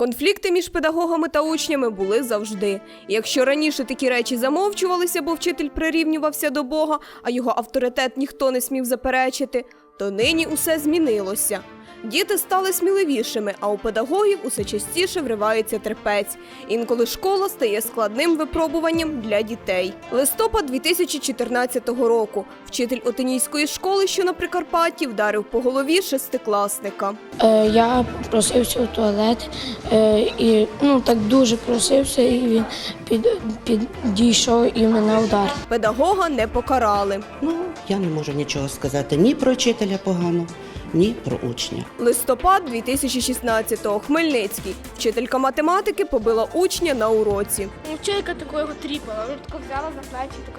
Конфлікти між педагогами та учнями були завжди. Якщо раніше такі речі замовчувалися, бо вчитель прирівнювався до Бога, а його авторитет ніхто не смів заперечити, то нині усе змінилося. Діти стали сміливішими, а у педагогів усе частіше вривається терпець. Інколи школа стає складним випробуванням для дітей. Листопад 2014 року вчитель Отинійської школи, що на Прикарпатті, вдарив по голові шестикласника. Е, Я просився в туалет е, і ну так дуже просився, і він під, підійшов і мене ударив. Педагога не покарали. Ну, я не можу нічого сказати ні про вчителя погано, ні про учня. Листопад 2016-го. Хмельницький. Вчителька математики побила учня на уроці. Вчителька такого тріпала, вона тако взяла за плечі, тако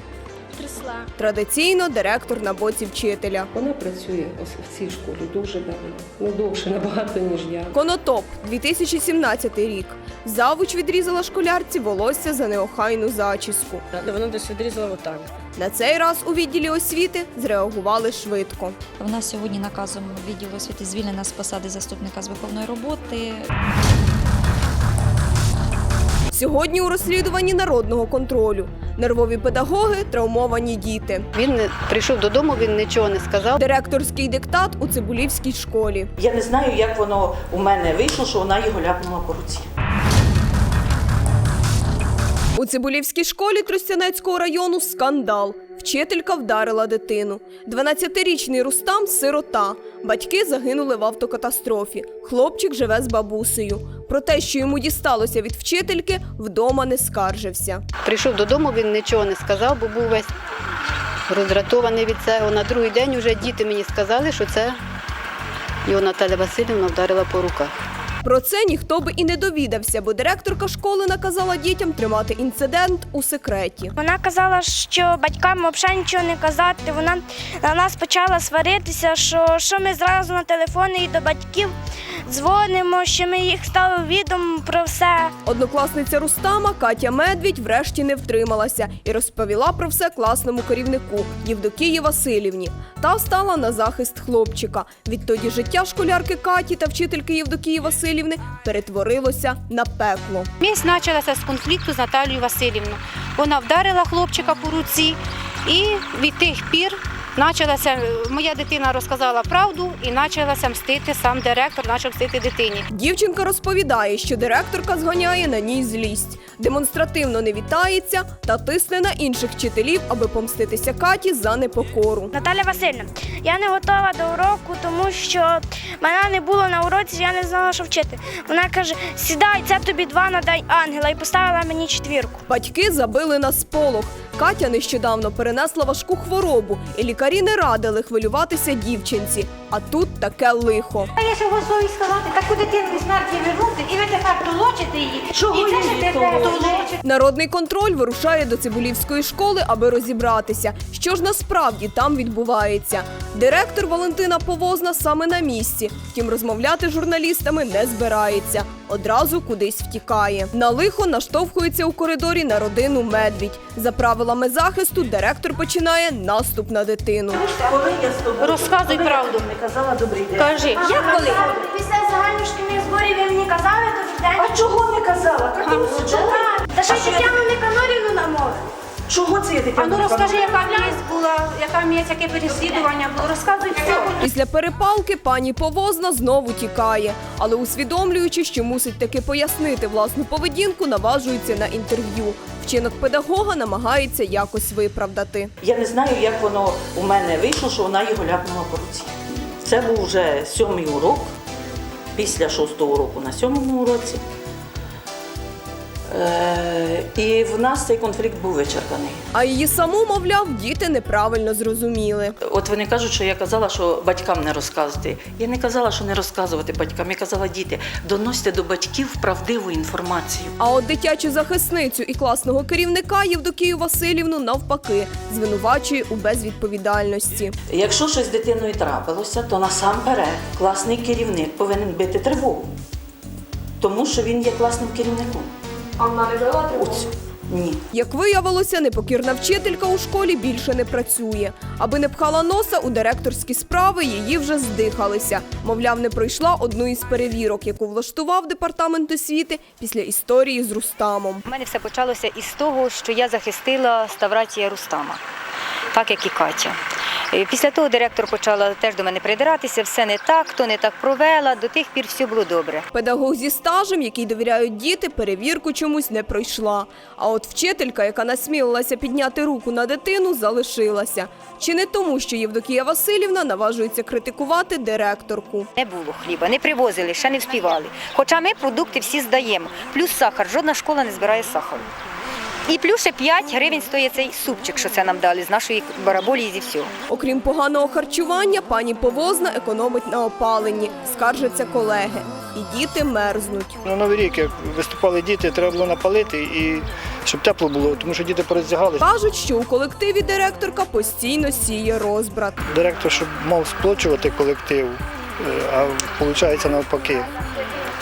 трясла. Традиційно директор на боці вчителя. Вона працює в цій школі дуже давно, ну довше набагато, ніж я. Конотоп, 2017 рік. Завуч відрізала школярці волосся за неохайну зачіску. Вона десь відрізала отак. На цей раз у відділі освіти зреагували швидко. Вона сьогодні наказом відділу освіти звільнена з посади заступника з виховної роботи. Сьогодні у розслідуванні народного контролю. Нервові педагоги, травмовані діти. Він не- прийшов додому, він нічого не сказав. Директорський диктат у Цибулівській школі. Я не знаю, як воно у мене вийшло, що вона його ляпнула по руці. У Цибулівській школі Тростянецького району скандал. Вчителька вдарила дитину. 12-річний Рустам сирота. Батьки загинули в автокатастрофі. Хлопчик живе з бабусею. Про те, що йому дісталося від вчительки, вдома не скаржився. Прийшов додому, він нічого не сказав, бо був весь роздратований від цього. На другий день вже діти мені сказали, що це його Наталя Васильівна вдарила по руках. Про це ніхто би і не довідався, бо директорка школи наказала дітям тримати інцидент у секреті. Вона казала, що батькам взагалі нічого не казати. Вона на нас почала сваритися, що, що ми зразу на телефони і до батьків дзвонимо, що ми їх стали відомо про все. Однокласниця Рустама Катя Медвідь врешті не втрималася і розповіла про все класному керівнику Євдокії Васильівні. Та стала на захист хлопчика. Відтоді життя школярки Каті та вчительки Євдокії Васильівни перетворилося на пекло. Місць почалася з конфлікту з Наталією Васильівною. Вона вдарила хлопчика по руці, і від тих пір почалася, моя дитина розказала правду і почалася мстити сам директор, почав мстити дитині. Дівчинка розповідає, що директорка зганяє на ній злість, демонстративно не вітається та тисне на інших вчителів, аби помститися Каті за непокору. Наталя Васильівна, я не готова до уроку, тому що мене не було на уроці, я не знала, що вчити. Вона каже: сідай, це тобі два надай ангела, і поставила мені четвірку. Батьки забили на сполох. Катя нещодавно перенесла важку хворобу, і лікарі не радили хвилюватися дівчинці. А тут таке лихо. А я ще готові сказати, таку дитину від смерті вернути, і ви тепер толочите її. Чого і це ж тепер толочите? Народний контроль вирушає до Цибулівської школи, аби розібратися, що ж насправді там відбувається. Директор Валентина Повозна саме на місці. Втім, розмовляти з журналістами не збирається. Одразу кудись втікає. На лихо наштовхується у коридорі на родину медвідь. За правилами захисту, директор починає наступ на дитину. Коли я з тобою Розказуй правду. не казала добрий день. Кажи, Я коли? Після загальношкільних зборів ви мені казали то день. А чого не казала? Чого? Та ще й Тетяну Никанорівну намовили. Чого це я а ну розкажи, яка місць була, яка місць, яке переслідування було. Розказуй все. Після перепалки пані Повозна знову тікає, але усвідомлюючи, що мусить таки пояснити власну поведінку, наважується на інтерв'ю. Вчинок педагога намагається якось виправдати. Я не знаю, як воно у мене вийшло, що вона його ляпнула по руці. Це був вже сьомий урок, після шостого уроку на сьомому уроці. Е, і в нас цей конфлікт був вичерпаний. А її саму, мовляв, діти неправильно зрозуміли. От вони кажуть, що я казала, що батькам не розказувати. Я не казала, що не розказувати батькам. Я казала, діти, доносьте до батьків правдиву інформацію. А от дитячу захисницю і класного керівника Євдокію Васильівну навпаки звинувачує у безвідповідальності. Якщо щось з дитиною трапилося, то насамперед класний керівник повинен бити тривогу, тому що він є класним керівником. А вона не била Оцю. Ні. Як виявилося, непокірна вчителька у школі більше не працює. Аби не пхала носа у директорські справи, її вже здихалися. Мовляв, не пройшла одну із перевірок, яку влаштував департамент освіти після історії з Рустамом. У мене все почалося із того, що я захистила Ставратія Рустама, так як і Катя. Е, Після того директор почала теж до мене придиратися, все не так, то не так провела, до тих пір все було добре. Педагог зі стажем, який довіряють діти, перевірку чомусь не пройшла. А от вчителька, яка насмілилася підняти руку на дитину, залишилася. Чи не тому, що Євдокія Васильівна наважується критикувати директорку? Не було хліба, не привозили, ще не вспівали. Хоча ми продукти всі здаємо. Плюс сахар, жодна школа не збирає сахару. І плюс ще 5 гривень стоїть цей супчик, що це нам дали з нашої бараболі і зі всього. Окрім поганого харчування, пані Повозна економить на опаленні, скаржаться колеги. І діти мерзнуть. На Новий рік, як виступали діти, треба було напалити і щоб тепло було, тому що діти пороздягалися. Кажуть, що у колективі директорка постійно сіє розбрат. Директор, щоб мав сплочувати колектив, е, а виходить навпаки.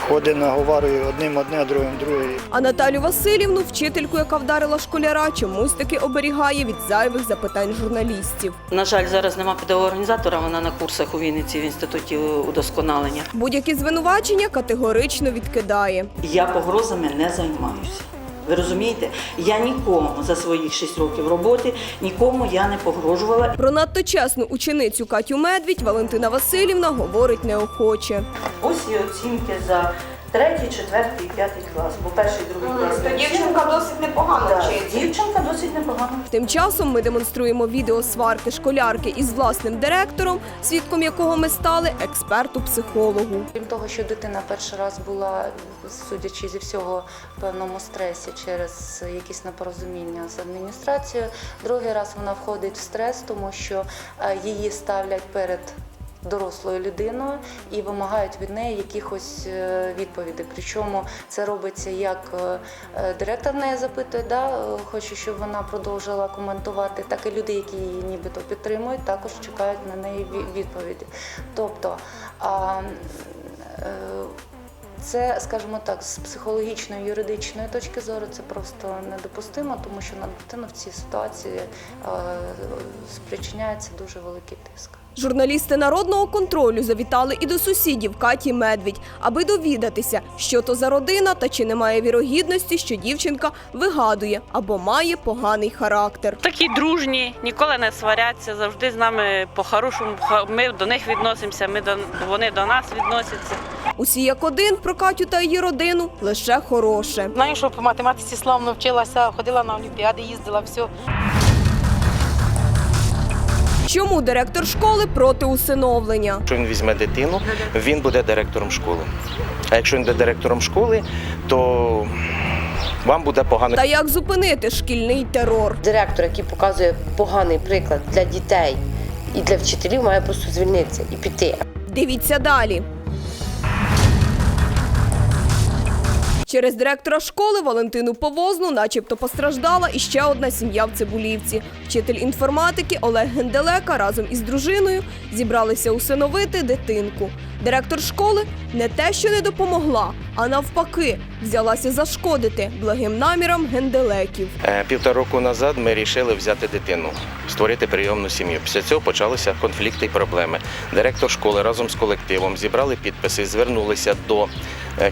Ходить, наговарює одним одне, а другим друге. А Наталю Васильівну, вчительку, яка вдарила школяра, чомусь таки оберігає від зайвих запитань журналістів. На жаль, зараз нема педагога-організатора, вона на курсах у Вінниці в інституті удосконалення. Будь-які звинувачення категорично відкидає. Я погрозами не займаюся. Ви розумієте? Я нікому за своїх 6 років роботи нікому я не погрожувала. Про надто чесну ученицю Катю Медвідь Валентина Васильівна говорить неохоче. Ось і оцінки за третій, четвертий, п'ятий клас, бо перший, другий клас. не вчила. досить непогано Да, Дівчинка досить непогано. Тим часом ми демонструємо відео сварки школярки із власним директором, свідком якого ми стали експерту-психологу. Крім того, що дитина перший раз була, судячи зі всього, в певному стресі через якісь непорозуміння з адміністрацією, другий раз вона входить в стрес, тому що е, її ставлять перед дорослою людиною і вимагають від неї якихось е, відповідей. Причому це робиться як е, е, директор неї запитує, да, хоче, щоб вона продовжила коментувати, так і люди, які її нібито підтримують, також чекають на неї відповіді. Тобто а, це, скажімо так, з психологічної юридичної точки зору це просто недопустимо, тому що на дитину в цій ситуації спричиняється дуже великий тиск. Журналісти народного контролю завітали і до сусідів Каті Медвідь, аби довідатися, що то за родина та чи немає вірогідності, що дівчинка вигадує або має поганий характер. Такі дружні, ніколи не сваряться, завжди з нами по-хорошому. Ми до них відносимося, ми до вони до нас відносяться. Усі як один про Катю та її родину лише хороше. Знаю, що по математиці славно вчилася, ходила на олімпіади, їздила, все. Чому директор школи проти усиновлення? Якщо він візьме дитину, він буде директором школи. А якщо він буде директором школи, то вам буде погано. Та як зупинити шкільний терор? Директор, який показує поганий приклад для дітей і для вчителів, має просто звільнитися і піти. Дивіться далі. Через директора школи Валентину Повозну начебто постраждала і ще одна сім'я в Цибулівці. Вчитель інформатики Олег Генделека разом із дружиною зібралися усиновити дитинку. Директор школи не те, що не допомогла, а навпаки, взялася зашкодити благим намірам генделеків. Е, Півтора року назад ми вирішили взяти дитину, створити прийомну сім'ю. Після цього почалися конфлікти і проблеми. Директор школи разом з колективом зібрали підписи, звернулися до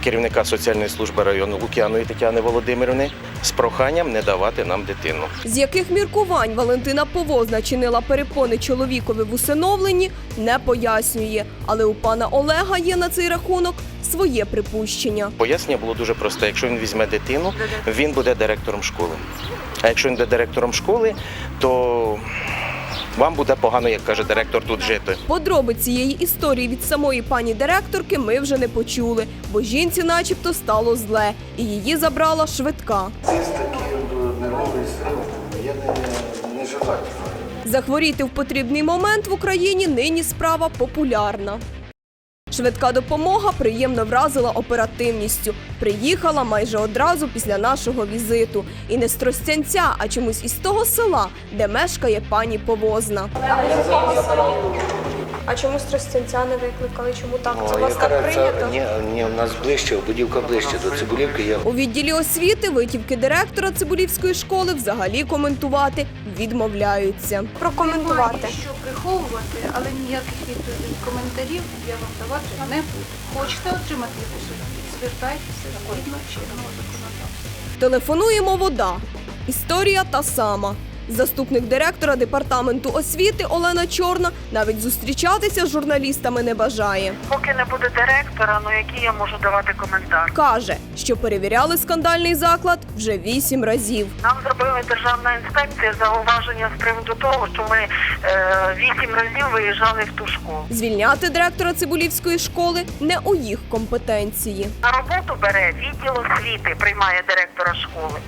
керівника соціальної служби району Лук'яної Тетяни Володимирівни з проханням не давати нам дитину. З яких міркувань Валентина Повозна чинила перепони чоловікові в усиновленні, не пояснює. Але у пана Олега є на цей рахунок своє припущення. Пояснення було дуже просте. Якщо він візьме дитину, він буде директором школи. А якщо він буде директором школи, то вам буде погано, як каже директор, тут жити. Подробиці цієї історії від самої пані директорки ми вже не почули, бо жінці, начебто, стало зле, і її забрала швидка. нервовий не, не нежелательно. Захворіти в потрібний момент в Україні нині справа популярна. Швидка допомога приємно вразила оперативністю. Приїхала майже одразу після нашого візиту. І не з Тростянця, а чомусь із того села, де мешкає пані Повозна. А чому Стростянця не викликали? Чому так? Ну, якраз це, ні, ні, у нас ближче, будівка ближче до Цибулівки. Я У відділі освіти витівки директора Цибулівської школи взагалі коментувати відмовляються. Прокоментувати. що приховувати, але ніяких відповідей коментарів я вам давати не буду. Хочете отримати якусь відповідь? Звертайтеся згідно чинного законодавства. Телефонуємо вода. Історія та сама. Заступник директора департаменту освіти Олена Чорна навіть зустрічатися з журналістами не бажає. Поки не буде директора, ну які я можу давати коментар? Каже, що перевіряли скандальний заклад вже вісім разів. Нам зробила державна інспекція зауваження з приводу того, що ми е, вісім разів виїжджали в ту школу. Звільняти директора Цибулівської школи не у їх компетенції. На роботу бере відділ освіти, приймає директора школи.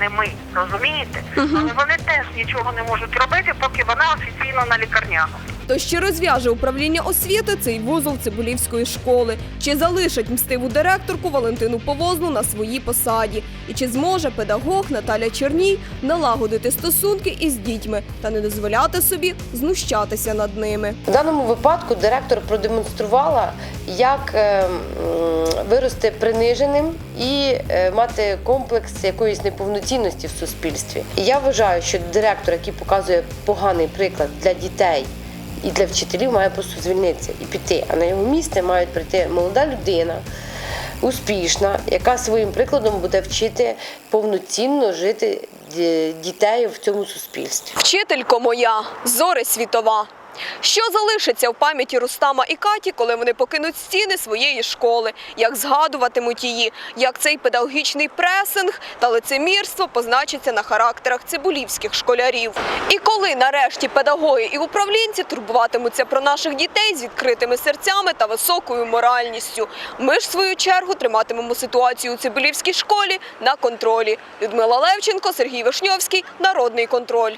Не ми, розумієте? Але вони теж нічого не можуть робити, поки вона офіційно на лікарняному. То ще розв'яже управління освіти цей вузол Цибулівської школи. Чи залишить мстиву директорку Валентину Повозну на своїй посаді? І чи зможе педагог Наталя Черній налагодити стосунки із дітьми та не дозволяти собі знущатися над ними? В даному випадку директор продемонструвала, як е, вирости приниженим і е, мати комплекс якоїсь неповноцінності в суспільстві. І я вважаю, що директор, який показує поганий приклад для дітей і для вчителів, має просто звільнитися і піти. А на його місце мають прийти молода людина. Успішна, яка своїм прикладом буде вчити повноцінно жити ді- дітей в цьому суспільстві. Вчителько моя, зоре світова. Що залишиться в пам'яті Рустама і Каті, коли вони покинуть стіни своєї школи? Як згадуватимуть її, як цей педагогічний пресинг та лицемірство позначиться на характерах цибулівських школярів? І коли нарешті педагоги і управлінці турбуватимуться про наших дітей з відкритими серцями та високою моральністю? Ми ж в свою чергу триматимемо ситуацію у цибулівській школі на контролі. Людмила Левченко, Сергій Вишньовський, Народний контроль.